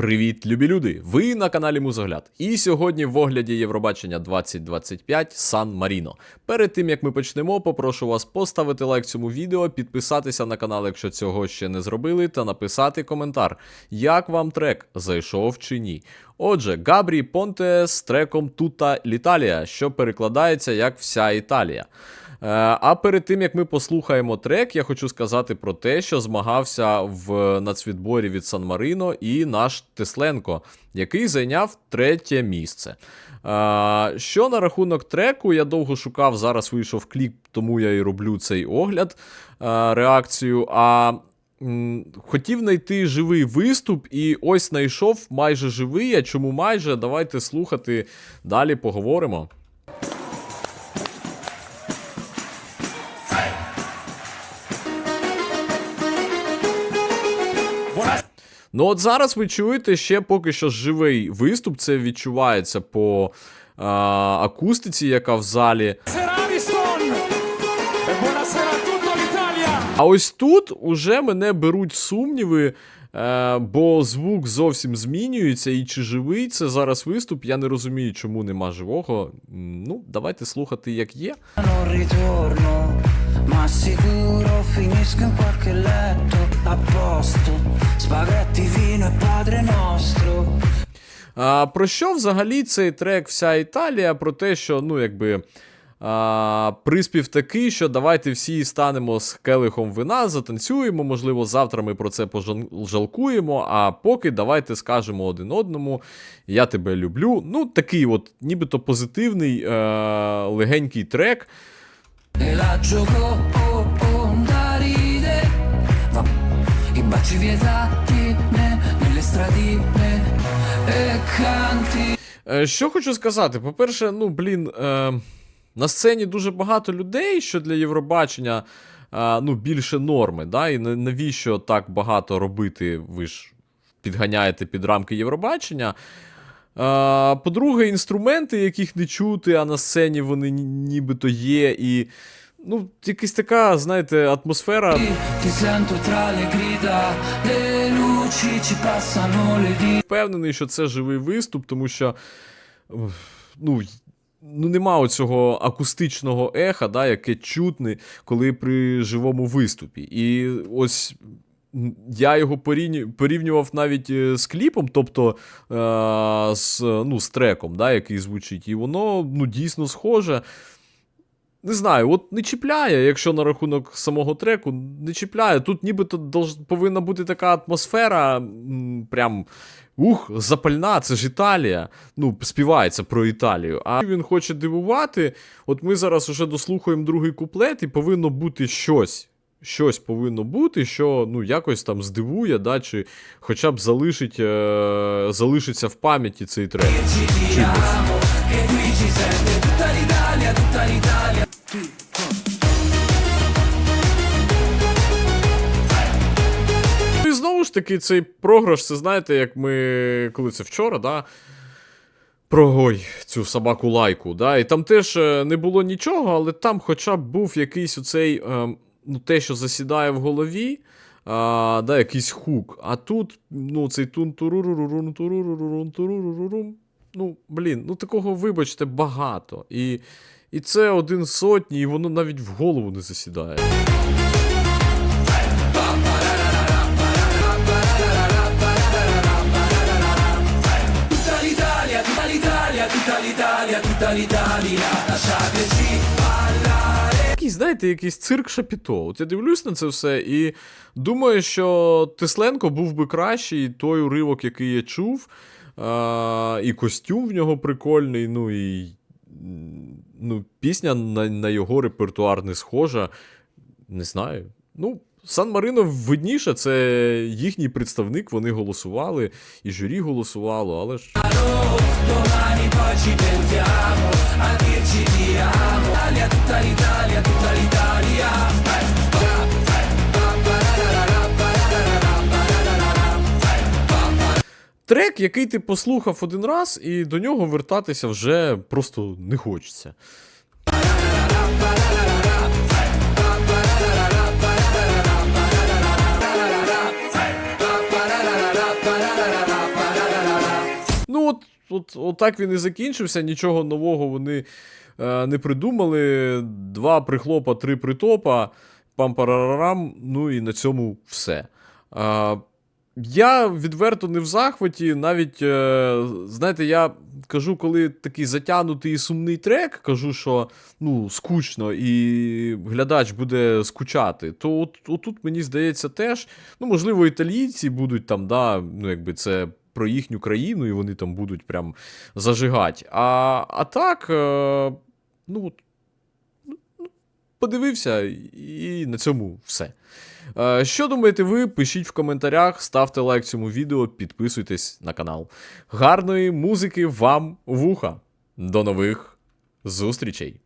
Привіт, любі люди! Ви на каналі Музогляд. І сьогодні в огляді Євробачення 2025 Сан Маріно. Перед тим як ми почнемо, попрошу вас поставити лайк цьому відео, підписатися на канал, якщо цього ще не зробили, та написати коментар, як вам трек зайшов чи ні. Отже, Габрі Понте з треком Тута Літалія, що перекладається як вся Італія. Е, А перед тим як ми послухаємо трек, я хочу сказати про те, що змагався в нацвідборі від Сан Марино і наш Тесленко, який зайняв третє місце. Е, Що на рахунок треку, я довго шукав, зараз вийшов кліп, тому я і роблю цей огляд, е, реакцію. А хотів знайти живий виступ, і ось знайшов майже живий. А чому майже? Давайте слухати. Далі поговоримо. Ну, от зараз ви чуєте ще поки що живий виступ. Це відчувається по а, акустиці, яка в залі. А ось тут уже мене беруть сумніви, е, бо звук зовсім змінюється, і чи живий це зараз виступ, я не розумію, чому нема живого. Ну, давайте слухати, як є. Ma sicuro finisco in qualche letto a posto. Spaghetti, vino e padre nostro. А, про що взагалі цей трек вся Італія? Про те, що, ну, якби. А, приспів такий, що давайте всі станемо з келихом вина, затанцюємо. Можливо, завтра ми про це пожалкуємо. А поки давайте скажемо один одному: Я тебе люблю. Ну, такий, от, нібито позитивний, е, легенький трек. E la gioco oh, oh, da ride. Va. I baci vietati nelle stradine e canti. Е, Що хочу сказати? По-перше, ну, блін, е, на сцені дуже багато людей, що для Євробачення е, ну, більше норми. Да? І на- навіщо так багато робити? Ви ж підганяєте під рамки Євробачення. По-друге, інструменти, яких не чути, а на сцені вони нібито є. І ну, якась така, знаєте, атмосфера. Впевнений, що це живий виступ, тому що ну, ну нема оцього акустичного еха, да, яке чутне, коли при живому виступі. І ось. Я його порівнював навіть е, з кліпом, тобто е, з, ну, з треком, да, який звучить, і воно ну, дійсно схоже. Не знаю, от не чіпляє, якщо на рахунок самого треку, не чіпляє. Тут нібито повинна бути така атмосфера, прям ух, запальна, це ж Італія. Ну, співається про Італію. А він хоче дивувати. От ми зараз уже дослухаємо другий куплет, і повинно бути щось. Щось повинно бути, що ну, якось там здивує, да, чи хоча б залишить, е- залишиться в пам'яті цей трек. Ну і знову ж таки, цей програш, це знаєте, як ми. Коли це вчора, да? Про ой, цю собаку лайку, да? І там теж е, не було нічого, але там хоча б був якийсь оцей, е, ну, те, що засідає в голові, а, да, якийсь хук. А тут, ну, цей тун турурурурун турурурурун турурурурум. Ну, блін, ну такого, вибачте, багато. І, і це один сотні, і воно навіть в голову не засідає. Tutta l'Italia, tutta l'Italia, tutta l'Italia, tutta l'Italia, lasciateci знаєте, якийсь цирк Шапіто. От я дивлюсь на це все і думаю, що Тесленко був би кращий, той уривок, який я чув, а, і костюм в нього прикольний, ну і ну, пісня на, на його репертуар не схожа. Не знаю. Ну, Сан Марино видніше, це їхній представник, вони голосували, і журі голосувало, але ж. Трек, який ти послухав один раз, і до нього вертатися вже просто не хочеться. от, от, от так він і закінчився, нічого нового вони е, не придумали. Два прихлопа, три притопа, пам-парарарам, ну і на цьому все. Е, я відверто не в захваті, навіть, е, знаєте, я кажу, коли такий затягнутий і сумний трек, кажу, що ну, скучно і глядач буде скучати, то от, отут мені здається теж, ну, можливо, італійці будуть там, да, ну, якби це про їхню країну, і вони там будуть прям зажигати. А, а так, е, ну, подивився, і на цьому все. Е, Що думаєте ви? Пишіть в коментарях, ставте лайк цьому відео, підписуйтесь на канал. Гарної музики вам вуха. До нових зустрічей!